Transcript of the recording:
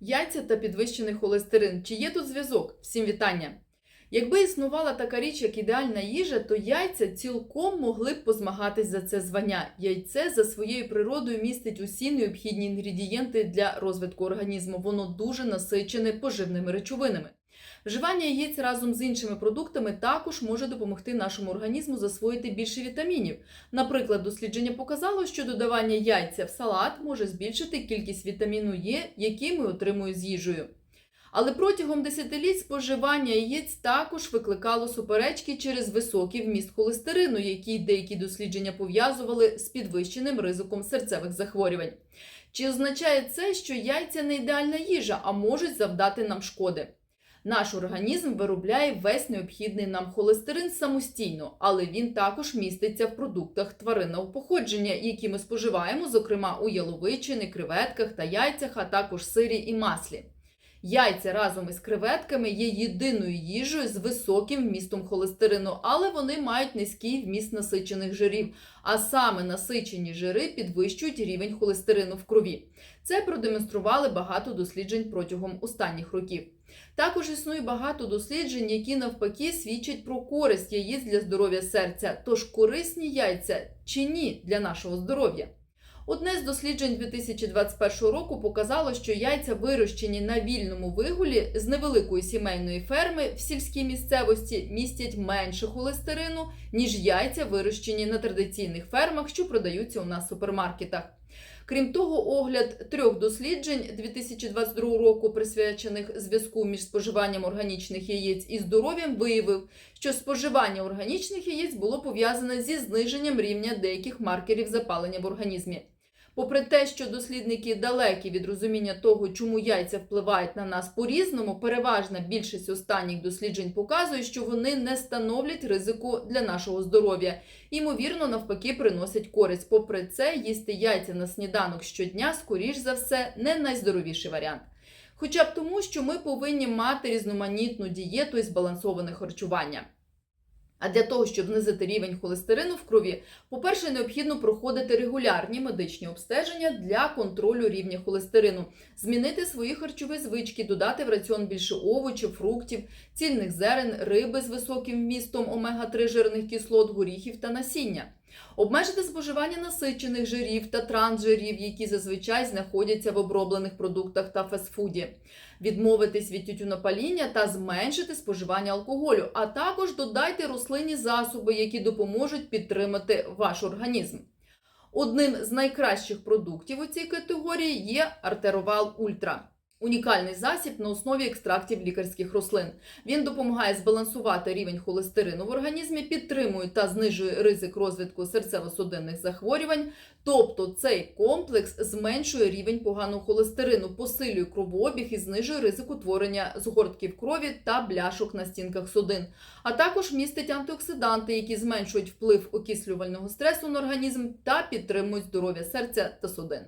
Яйця та підвищений холестерин. Чи є тут зв'язок? Всім вітання! Якби існувала така річ, як ідеальна їжа, то яйця цілком могли б позмагатись за це звання. Яйце за своєю природою містить усі необхідні інгредієнти для розвитку організму. Воно дуже насичене поживними речовинами. Вживання яєць разом з іншими продуктами також може допомогти нашому організму засвоїти більше вітамінів. Наприклад, дослідження показало, що додавання яйця в салат може збільшити кількість вітаміну Е, який ми отримуємо з їжею. Але протягом десятиліть споживання яєць також викликало суперечки через високий вміст холестерину, який деякі дослідження пов'язували з підвищеним ризиком серцевих захворювань. Чи означає це, що яйця не ідеальна їжа, а можуть завдати нам шкоди? Наш організм виробляє весь необхідний нам холестерин самостійно, але він також міститься в продуктах тваринного походження, які ми споживаємо, зокрема у яловичині, креветках та яйцях, а також сирі і маслі. Яйця разом із креветками є єдиною їжею з високим вмістом холестерину, але вони мають низький вміст насичених жирів. А саме насичені жири підвищують рівень холестерину в крові. Це продемонстрували багато досліджень протягом останніх років. Також існує багато досліджень, які навпаки свідчать про користь яєць для здоров'я серця. Тож корисні яйця чи ні для нашого здоров'я? Одне з досліджень 2021 року показало, що яйця, вирощені на вільному вигулі з невеликої сімейної ферми в сільській місцевості, містять менше холестерину, ніж яйця, вирощені на традиційних фермах, що продаються у нас в супермаркетах. Крім того, огляд трьох досліджень 2022 року, присвячених зв'язку між споживанням органічних яєць і здоров'ям, виявив, що споживання органічних яєць було пов'язане зі зниженням рівня деяких маркерів запалення в організмі. Попри те, що дослідники далекі від розуміння того, чому яйця впливають на нас по-різному, переважна більшість останніх досліджень показує, що вони не становлять ризику для нашого здоров'я. Ймовірно, навпаки, приносять користь. Попри це, їсти яйця на сніданок щодня, скоріш за все, не найздоровіший варіант. Хоча б тому, що ми повинні мати різноманітну дієту і збалансоване харчування. А для того, щоб знизити рівень холестерину в крові, по-перше, необхідно проходити регулярні медичні обстеження для контролю рівня холестерину, змінити свої харчові звички, додати в раціон більше овочів, фруктів, цільних зерен, риби з високим вмістом омега-3 жирних кислот, горіхів та насіння. Обмежити споживання насичених жирів та трансжирів, які зазвичай знаходяться в оброблених продуктах та фастфуді, відмовитись від тютюнопаління та зменшити споживання алкоголю, а також додайте рослинні засоби, які допоможуть підтримати ваш організм. Одним з найкращих продуктів у цій категорії є артеровал Ультра. Унікальний засіб на основі екстрактів лікарських рослин. Він допомагає збалансувати рівень холестерину в організмі, підтримує та знижує ризик розвитку серцево-судинних захворювань. Тобто цей комплекс зменшує рівень поганого холестерину, посилює кровообіг і знижує ризик утворення згортків крові та бляшок на стінках судин. А також містить антиоксиданти, які зменшують вплив окислювального стресу на організм та підтримують здоров'я серця та судин.